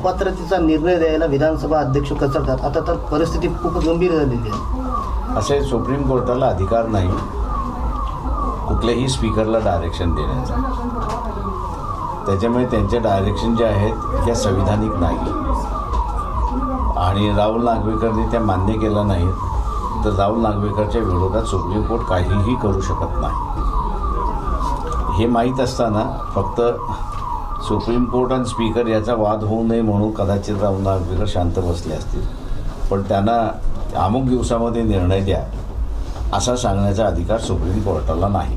अपात्रतेचा निर्णय द्यायला विधानसभा अध्यक्ष कचरतात आता तर परिस्थिती खूप गंभीर झालेली आहे. असे सुप्रीम कोर्टाला अधिकार नाही कुठल्याही स्पीकरला डायरेक्शन देण्याचा. त्याच्यामुळे त्यांचे डायरेक्शन जे आहेत त्या संविधानिक नाही. आणि राहुल नागवेकरने त्या मान्य केलं नाहीत तर राहुल नागवेकरच्या विरोधात सुप्रीम कोर्ट काहीही करू शकत नाही. हे माहीत असताना फक्त सुप्रीम कोर्ट आणि स्पीकर याचा वाद होऊ नये म्हणून कदाचित राहुल नागवेकर शांत बसले असतील. पण त्यांना अमुक दिवसामध्ये निर्णय द्या असा सांगण्याचा अधिकार सुप्रीम कोर्टाला नाही.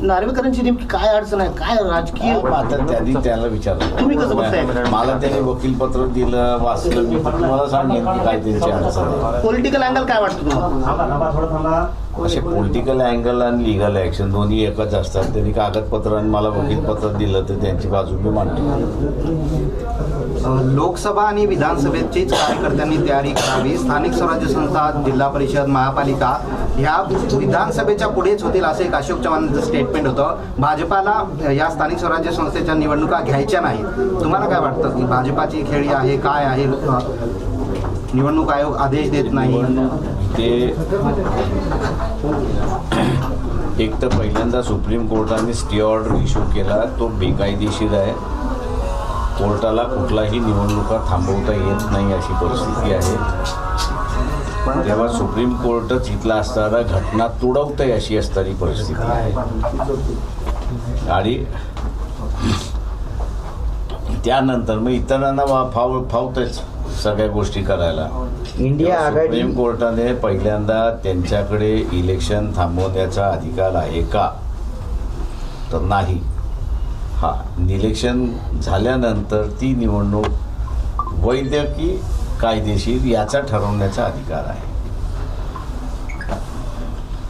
नार्वेकरांची नेमकी काय अडचण आहे? काय राजकीय आता त्यांनी त्याला विचारलं? तुम्ही कसं? मला त्यांनी वकीलपत्र दिलं वाचलं मी तर तुम्हाला सांगेन की काय त्यांची अडचण आहे. पॉलिटिकल अँगल काय वाटतं तुम्हाला? असे पॉलिटिकल अँगल आणि लिगल ॲक्शन दोन्ही एकच असतात. त्यांनी कागदपत्र आणि मला वकीलपत्र दिलं तर त्यांची बाजू मी मांडतो. लोकसभा आणि विधानसभेचीच कार्यकर्त्यांनी तयारी करावी. स्थानिक स्वराज्य संस्था जिल्हा परिषद महापालिका ह्या विधानसभेच्या पुढेच होतील असं एक अशोक चव्हाणांचं स्टेटमेंट होतं. भाजपाला या स्थानिक स्वराज्य संस्थेच्या निवडणुका घ्यायच्या नाहीत. तुम्हाला काय वाटतं? की भाजपाची खेळी आहे काय आहे? निवडणूक आयोग आदेश देत नाही. ते एक तर पहिल्यांदा सुप्रीम कोर्टाने स्टे ऑर्डर इश्यू केला तो बेकायदेशीर आहे. कोर्टाला कुठलाही निवडणुका थांबवता येत नाही अशी परिस्थिती आहे. तेव्हा सुप्रीम कोर्टच इथला असताना घटना तुडवतंय अशी असणारी परिस्थिती आहे. आणि त्यानंतर मग इतरांना वा- फाव फावतच. सगळ्या गोष्टी करायला. इंडिया आघाडी सुप्रीम कोर्टाने पहिल्यांदा त्यांच्याकडे इलेक्शन थांबवण्याचा अधिकार आहे का? तर नाही. हा इलेक्शन झाल्यानंतर ती निवडणूक वैध की कायदेशीर याचा ठरवण्याचा अधिकार आहे.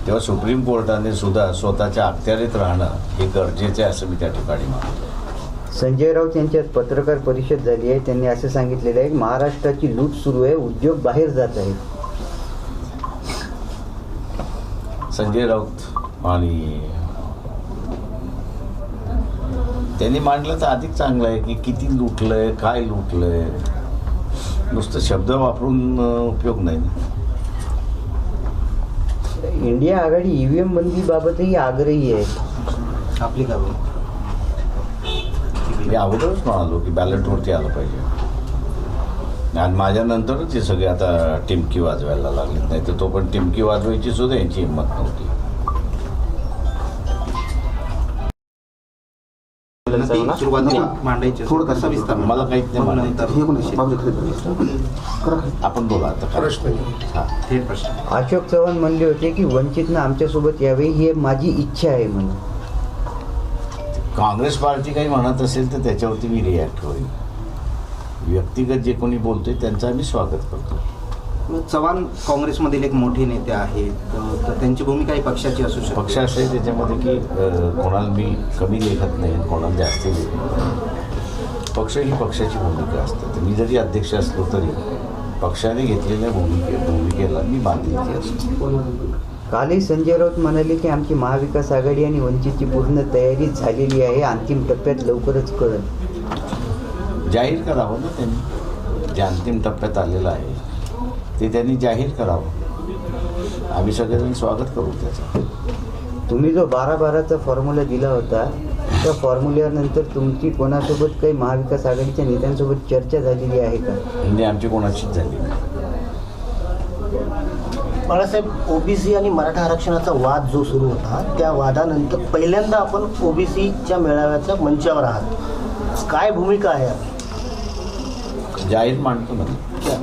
तेव्हा सुप्रीम कोर्टाने सुद्धा स्वतःच्या अखत्यारीत राहणं हे गरजेचे आहे असं मी त्या ठिकाणी मानतो. संजय राऊत यांच्यात पत्रकार परिषद झाली आहे. त्यांनी असं सांगितलेलं आहे की महाराष्ट्राची लूट सुरू आहे उद्योग बाहेर जात आहेत संजय राऊत आणि त्यांनी मांडलं तर अधिक चांगलं आहे की किती लुटलंय काय लुटलंय. नुसतं शब्द वापरून उपयोग नाही. इंडिया आघाडी ईव्हीएम बंदीबाबतही आग्रही आहे. आपली काय मी अगोदरच म्हणालो की बॅलेटवरती आलं पाहिजे. आणि माझ्यानंतरच हे सगळे आता टिमकी वाजवायला लागलेत. नाही तर तो पण टिमकी वाजवायची सुद्धा यांची हिंमत नव्हती. मला काहीच नाही आपण बोला आता. हा. अशोक चव्हाण म्हणले होते की वंचितनं आमच्यासोबत यावे ही माझी इच्छा आहे म्हणून. काँग्रेस पार्टी काही म्हणत असेल तर त्याच्यावरती मी रिॲक्ट होईल. व्यक्तिगत जे कोणी बोलतोय त्यांचं आम्ही स्वागत करतो. चव्हाण काँग्रेसमधील एक मोठे नेते आहेत तर- त्यांची भूमिका ही पक्षाची असू शकते. पक्ष असं आहे त्याच्यामध्ये की कोणाला मी कमी लेखत नाही कोणाला जास्त लिहित पक्ष ही पक्षाची भूमिका असते. तर मी जरी अध्यक्ष असलो तरी पक्षाने घेतलेल्या भूमिके भूमिकेला मी बांधिलकी असतो. कालही संजय राऊत म्हणाले की आमची महाविकास आघाडी आणि वंचितची पूर्ण तयारी झालेली आहे. अंतिम टप्प्यात लवकरच कळत जाहीर करावं ना त्यांनी? जे अंतिम टप्प्यात आलेलं आहे ते त्यांनी जाहीर करावं. आम्ही सगळेजण स्वागत करू त्याचं. तुम्ही जो बारा बाराचा फॉर्म्युला दिला होता त्या फॉर्म्युल्यानंतर तुमची कोणासोबत काही महाविकास आघाडीच्या नेत्यांसोबत चर्चा झालेली आहे का? म्हणजे आमची कोणाचीच झाली नाही. बाळासाहेब ओबीसी आणि मराठा आरक्षणाचा वाद जो सुरू होता त्या वादानंतर पहिल्यांदा आपण ओबीसीच्या मेळाव्याच्या मंचावर आहात काय भूमिका आहे आपली? जाहीर मांडतो ना क्या?